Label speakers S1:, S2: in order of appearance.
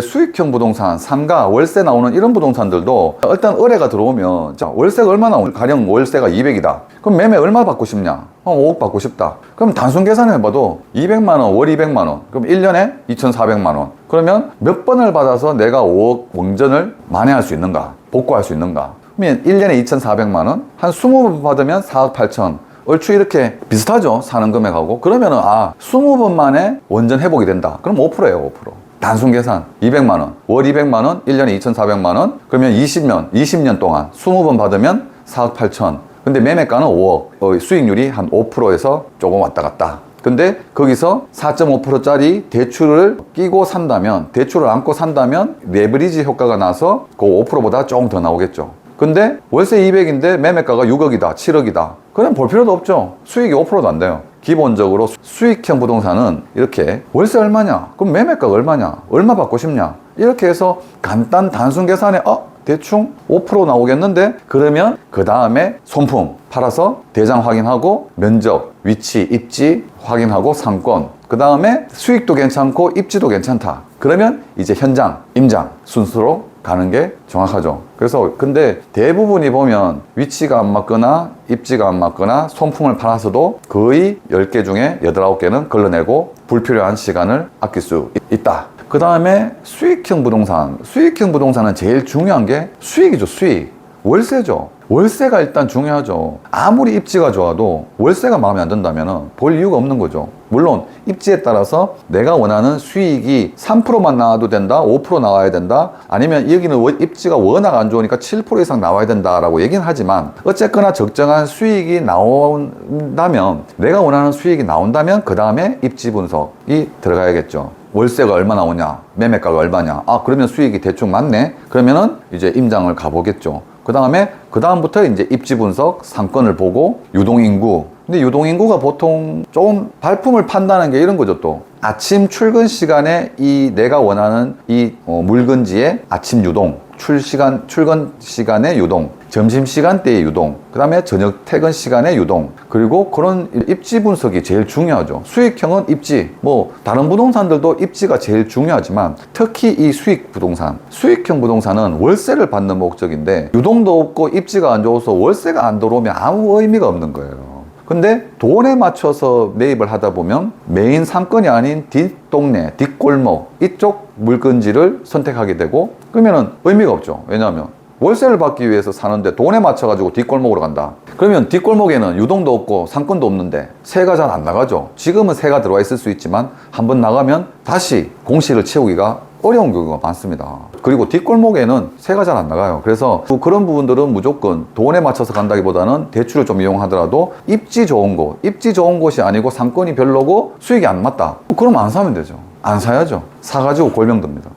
S1: 수익형 부동산, 상가, 월세 나오는 이런 부동산들도 일단 의뢰가 들어오면 자, 월세가 얼마 나 오늘 가령 월세가 200이다. 그럼 매매 얼마 받고 싶냐? 어, 5억 받고 싶다. 그럼 단순 계산을 해봐도 200만 원, 월 200만 원. 그럼 1년에 2,400만 원. 그러면 몇 번을 받아서 내가 5억 원전을 만회할 수 있는가? 복구할 수 있는가? 그러면 1년에 2,400만 원, 한 20번 받으면 4억 8천. 얼추 이렇게 비슷하죠 사는 금액하고 그러면은 아 20번 만에 원전 회복이 된다 그럼 5%예요 5% 단순 계산 200만 원, 월 200만 원, 1년에 2,400만 원 그러면 20년, 20년 동안 20번 받으면 4억 8천 근데 매매가는 5억 어, 수익률이 한 5%에서 조금 왔다 갔다 근데 거기서 4.5%짜리 대출을 끼고 산다면 대출을 안고 산다면 레버리지 효과가 나서 그 5%보다 조금 더 나오겠죠 근데 월세 200인데 매매가가 6억이다, 7억이다. 그럼 볼 필요도 없죠. 수익이 5%도 안 돼요. 기본적으로 수익형 부동산은 이렇게 월세 얼마냐? 그럼 매매가가 얼마냐? 얼마 받고 싶냐? 이렇게 해서 간단 단순 계산에 어? 대충 5% 나오겠는데 그러면 그 다음에 손품 팔아서 대장 확인하고 면적, 위치, 입지 확인하고 상권 그 다음에 수익도 괜찮고 입지도 괜찮다. 그러면 이제 현장, 임장 순서로 가는 게 정확하죠. 그래서 근데 대부분이 보면 위치가 안 맞거나 입지가 안 맞거나 손품을 팔아서도 거의 10개 중에 8, 9개는 걸러내고 불필요한 시간을 아낄 수 있- 있다. 그 다음에 수익형 부동산. 수익형 부동산은 제일 중요한 게 수익이죠, 수익. 월세죠. 월세가 일단 중요하죠. 아무리 입지가 좋아도 월세가 마음에 안 든다면 볼 이유가 없는 거죠. 물론 입지에 따라서 내가 원하는 수익이 3%만 나와도 된다, 5% 나와야 된다, 아니면 여기는 워- 입지가 워낙 안 좋으니까 7% 이상 나와야 된다라고 얘기는 하지만 어쨌거나 적정한 수익이 나온다면 내가 원하는 수익이 나온다면 그 다음에 입지 분석이 들어가야겠죠. 월세가 얼마 나오냐, 매매가가 얼마냐. 아, 그러면 수익이 대충 맞네? 그러면은 이제 임장을 가보겠죠. 그 다음에, 그 다음부터 이제 입지 분석, 상권을 보고, 유동인구. 근데 유동인구가 보통 좀 발품을 판다는 게 이런 거죠, 또. 아침 출근 시간에 이 내가 원하는 이 어, 물건지의 아침 유동, 출시간, 출근 시간의 유동, 점심 시간대의 유동, 그 다음에 저녁 퇴근 시간의 유동, 그리고 그런 입지 분석이 제일 중요하죠. 수익형은 입지, 뭐, 다른 부동산들도 입지가 제일 중요하지만 특히 이 수익 부동산, 수익형 부동산은 월세를 받는 목적인데 유동도 없고 입지가 안 좋아서 월세가 안 들어오면 아무 의미가 없는 거예요. 근데 돈에 맞춰서 매입을 하다 보면 메인 상권이 아닌 뒷동네, 뒷골목 이쪽 물건지를 선택하게 되고 그러면은 의미가 없죠. 왜냐하면 월세를 받기 위해서 사는데 돈에 맞춰가지고 뒷골목으로 간다. 그러면 뒷골목에는 유동도 없고 상권도 없는데 새가 잘 안 나가죠. 지금은 새가 들어와 있을 수 있지만 한번 나가면 다시 공시를 채우기가 어려운 경우가 많습니다. 그리고 뒷골목에는 새가 잘 안 나가요. 그래서 그런 부분들은 무조건 돈에 맞춰서 간다기보다는 대출을 좀 이용하더라도 입지 좋은 곳, 입지 좋은 곳이 아니고 상권이 별로고 수익이 안 맞다. 그럼 안 사면 되죠. 안 사야죠. 사가지고 골병 듭니다.